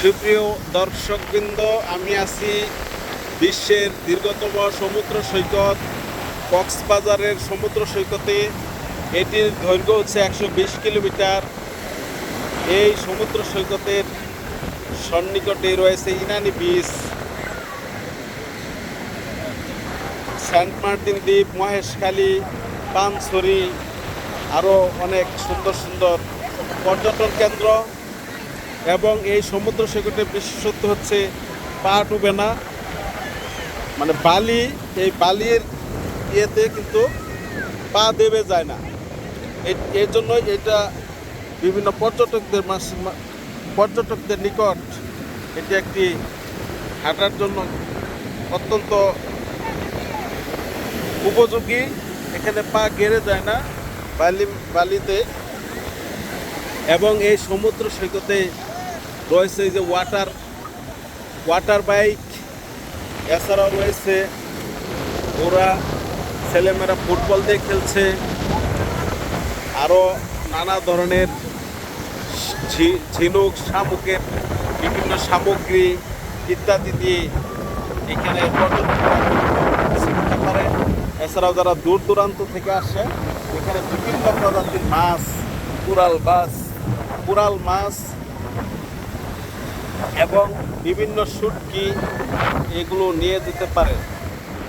সুপ্রিয় দর্শকবৃন্দ, আমি আছি বিশ্বের দীর্ঘতম সমুদ্র সৈকত, কক্সবাজারের সমুদ্র সৈকতে। এটির দৈর্ঘ্য হচ্ছে একশো বিশ কিলোমিটার। এই সমুদ্র সৈকতের সন্নিকটে রয়েছে ইনানি বিচ, সেন্ট মার্টিন দ্বীপ, মহেশখালী, পানছড়ি, আরও অনেক সুন্দর সুন্দর পর্যটন কেন্দ্র। এবং এই সমুদ্র সৈকতের বিশেষত্ব হচ্ছে পা ডুবে না। মানে বালি, এই বালির ইয়েতে কিন্তু পা দেবে যায় না। এর জন্য এটা বিভিন্ন পর্যটকদের পর্যটকদের নিকট এটি একটি হাঁটার জন্য অত্যন্ত উপযোগী। এখানে পা গেড়ে যায় না। বালি, বালিতে এবং এই সমুদ্র সৈকতে রয়েছে যে ওয়াটার ওয়াটার বাইক এছাড়াও রয়েছে ওরা ছেলেমেয়েরা ফুটবল দিয়ে খেলছে আরও নানা ধরনের ঝিনুক, শামুকের বিভিন্ন সামগ্রী ইত্যাদি দিয়ে এখানে শিখতে পারে। এছাড়াও যারা দূর দূরান্ত থেকে আসে, এখানে বিভিন্ন প্রজাতির মাছ কুরাল মাছ কুরাল মাছ এবং বিভিন্ন শুটকি এগুলো নিয়ে যেতে পারে।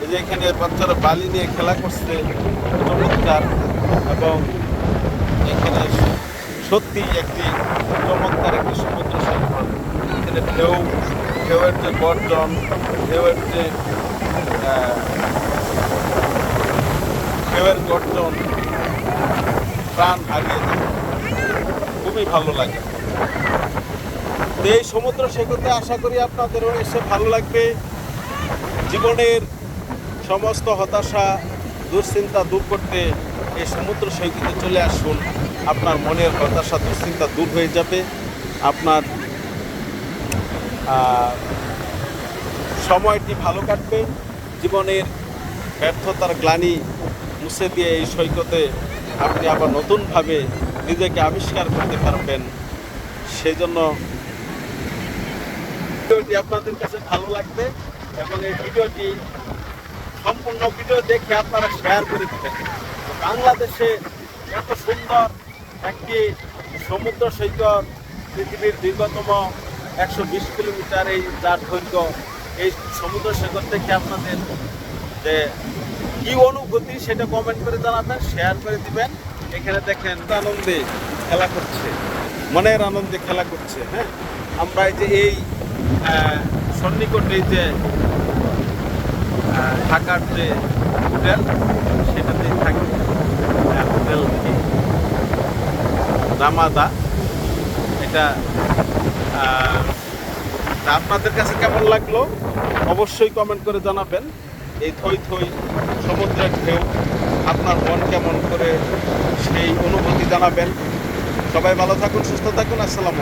এই যে এখানে বাচ্চারা বালি নিয়ে খেলা করছে, চমৎকার। এবং এখানে সত্যি একটি চমৎকার একটি সমুদ্র সৈকত। এখানে ঢেউ, ঢেউয়ের যে গর্জন ঢেউয়ের যে ঢেউয়ের গর্জন, প্রাণ হারিয়ে যায়। খুবই ভালো লাগে। তো এই সমুদ্র সৈকতে আশা করি আপনাদেরও এসে ভালো লাগবে। জীবনের সমস্ত হতাশা, দুশ্চিন্তা দূর করতে এই সমুদ্র সৈকতে চলে আসুন। আপনার মনের হতাশা, দুশ্চিন্তা দূর হয়ে যাবে। আপনার সময়টি ভালো কাটবে। জীবনের ব্যর্থতার গ্লানি মুছে দিয়ে এই সৈকতে আপনি আবার নতুনভাবে নিজেকে আবিষ্কার করতে পারবেন সেই জন্য ভিডিওটি আপনাদের কাছে ভালো লাগবে এবং এই ভিডিওটি সম্পূর্ণ ভিডিও দেখে আপনারা শেয়ার করে দেবেন। বাংলাদেশে এত সুন্দর একটি সমুদ্র সৈকত, পৃথিবীর দীর্ঘতম একশো বিশ কিলোমিটার এই যার দৈর্ঘ্য, এই সমুদ্র সৈকত থেকে আপনাদের যে কি অনুভূতি সেটা কমেন্ট করে জানাবেন শেয়ার করে দিবেন। এখানে দেখেন আনন্দে খেলা করছে, মনের আনন্দে খেলা করছে হ্যাঁ? আমরা এই যে এই সন্নিকটে যে ঢাকার যে হোটেল সেটাতেই থাকি হোটেল রামাদা, এটা আপনাদের কাছে কেমন লাগল? অবশ্যই কমেন্ট করে জানাবেন। এই থই থই সমুদ্রের ঢেউ, আপনার মন কেমন করে সেই অনুভূতি জানাবেন। সবাই ভালো থাকুন, সুস্থ থাকুন, আসসালাম